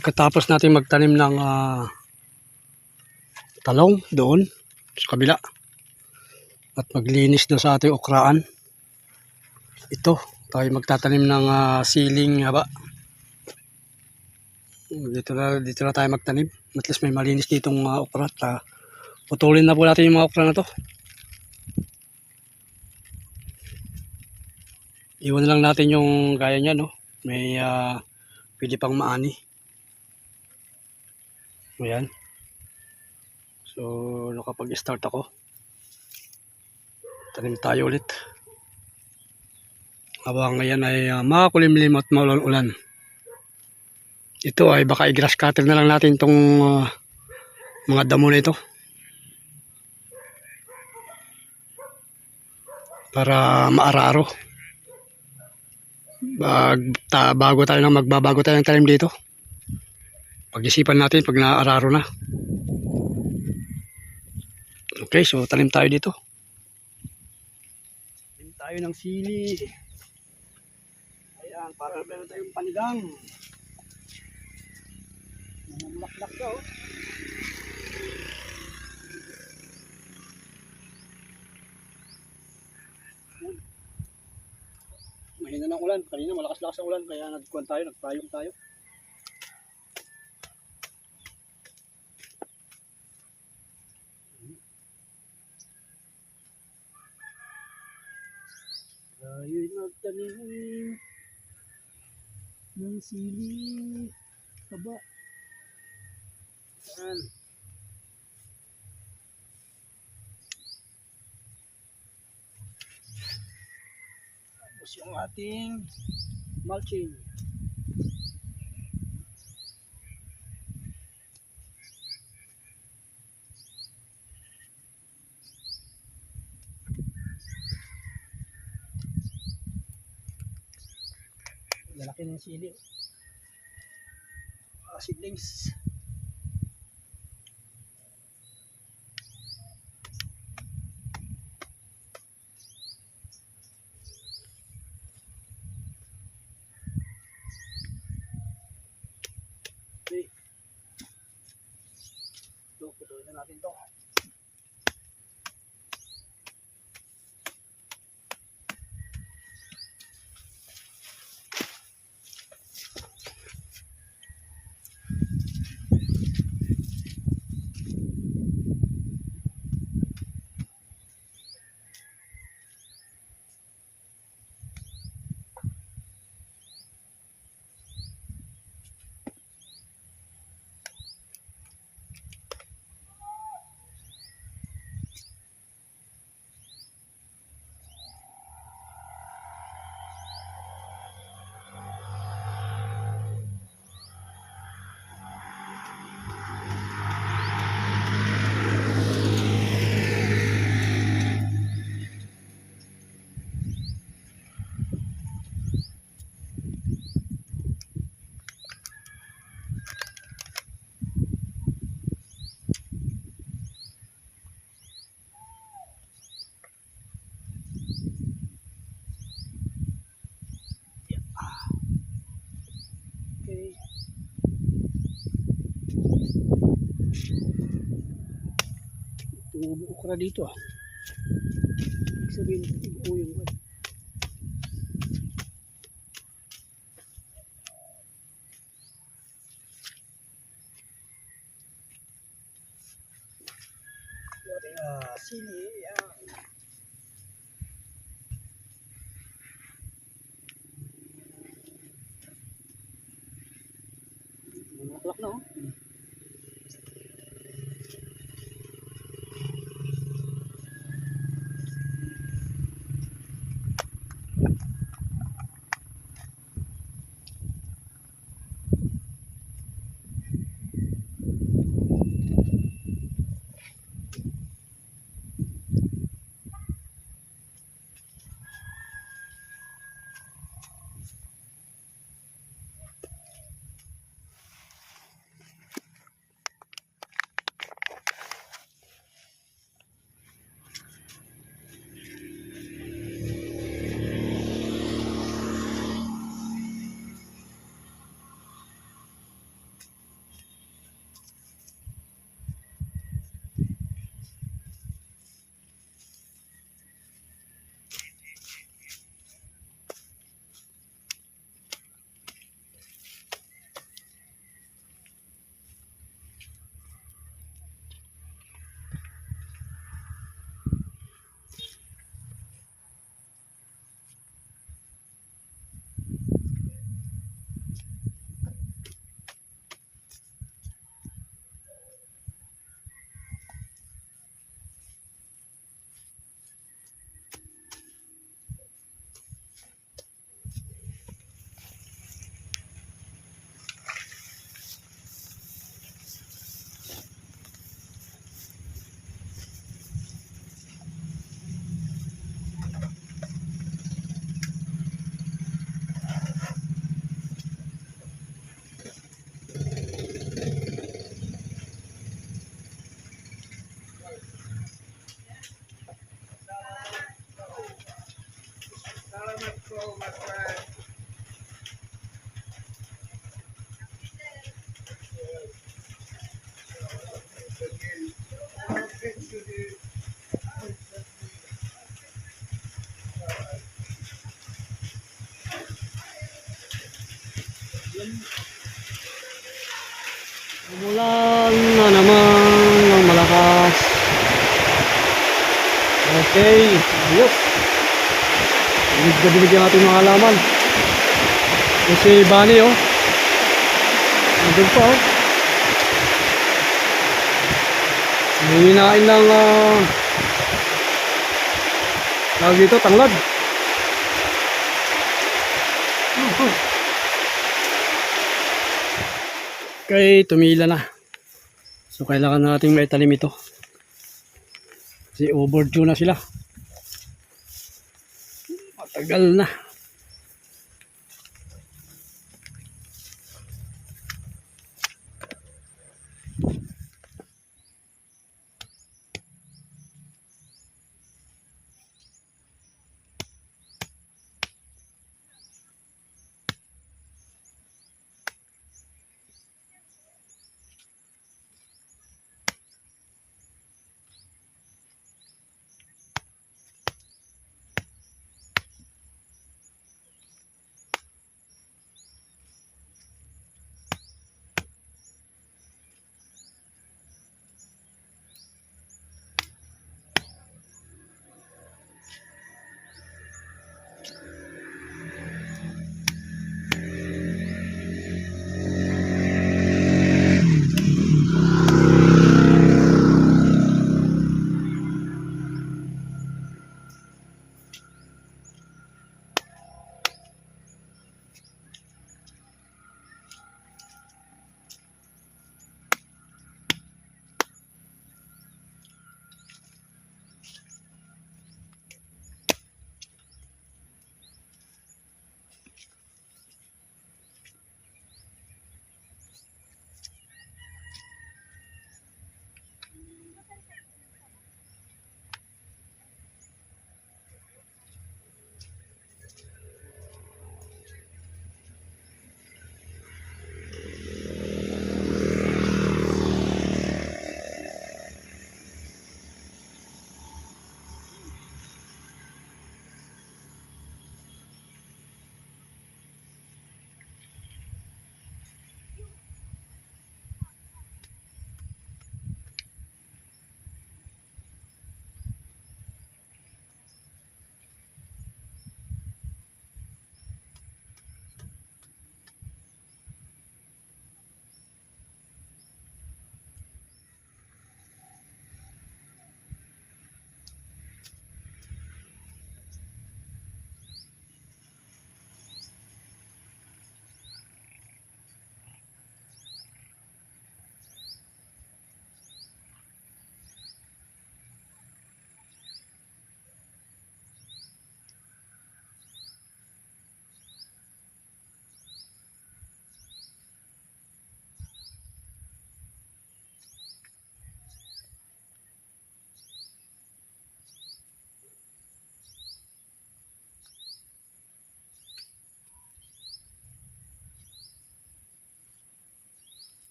Pagkatapos natin magtanim ng ah, talong doon sa kabila at maglinis na sa ating okraan. Ito, tayo magtatanim ng ah, siling haba. Dito na, dito na tayo magtanim. At least may malinis ditong uh, okra. At, ah, putulin na po natin yung mga okra na to. Iwan lang natin yung gaya niya, no? May ah, pili pang maani. Ayan. So, nakapag-start ako. Tanim tayo ulit. Habang ngayon ay uh, makakulimlim at maulan-ulan. Ito ay baka i-grass cutter na lang natin itong ah, mga damo na ito. Para maararo. Bag, ta, bago tayo na magbabago tayo ng tanim dito. Pag-isipan natin pag naararo na. Okay, so tanim tayo dito. Tanim tayo ng sili. Ayan, para meron tayong panigang. Namulaklak ka, oh. Mahina ng ulan. Kanina malakas-lakas ang ulan kaya nagkuhan tayo, nagpayong tayo. Tayo'y magtanim ng sili. Haba. Yan. Tapos yung ating mulching. Lalaki ng sili. Ah, seedlings. Okay. Ito, putuloy na natin to. Okay. Okra dito ah. Ibig sabihin, buo yung ano. Ating ah, Umulan na naman ng malakas. Okay, ayos. Dinig na dinig ang mga halaman. Kasi Bani oh. Nandun pa oh. Hinginain ng uh, tawag dito, tanglad. Okay, tumila na. So, kailangan nating maitalim ito. Kasi overdue na sila. Matagal na.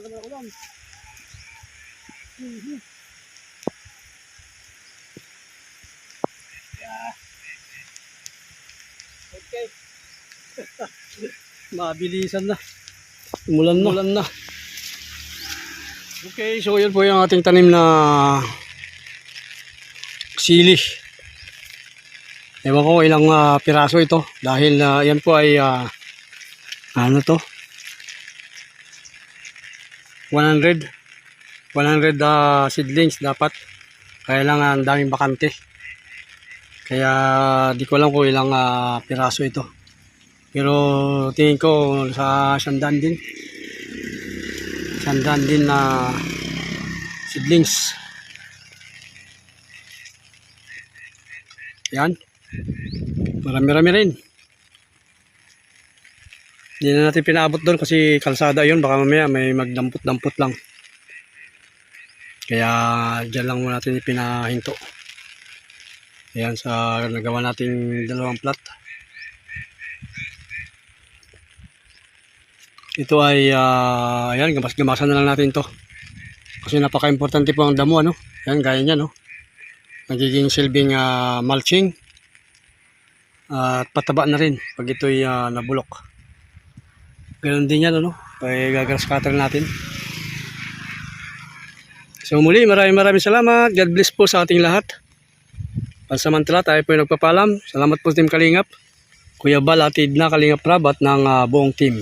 Lakas talaga ng ulan. Okay. Mabilisan na. Umulan na. Umulan na. Okay, so yun po yung ating tanim na sili. Ewan ko ilang ah, piraso ito dahil ah, yan po ay ah, ano to 100 100 ah, seedlings dapat. Kaya lang ah, ang daming bakante. Kaya di ko alam kung ilang ah, piraso ito. Pero tingin ko sa sandan din. Sandan din na seedlings yan. Marami-rami rin hindi na natin pinaabot doon kasi kalsada yun baka mamaya may magdampot-dampot lang Kaya dyan lang muna natin ipinahinto. Ayan sa nagawa nating dalawang plat. Ito ay, ah, ayan, gamas-gamasan na lang natin to. Kasi napaka-importante po ang damo, ano? Ayan, gaya niya, no? Nagiging silbing ah, mulching. At pataba na rin pag ito'y ah, nabulok. Ganon din yan, ano? Kaya gagrass cutter natin. So muli, maraming maraming salamat. God bless po sa ating lahat. Pansamantala, tayo po yung nagpapalam. Salamat po Team Kalingap. Kuya Bal, atid na Kalingap Rabat ng ah, buong team.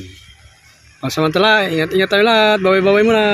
Pansamantala, ingat-ingat tayo lahat. Baway-baway muna.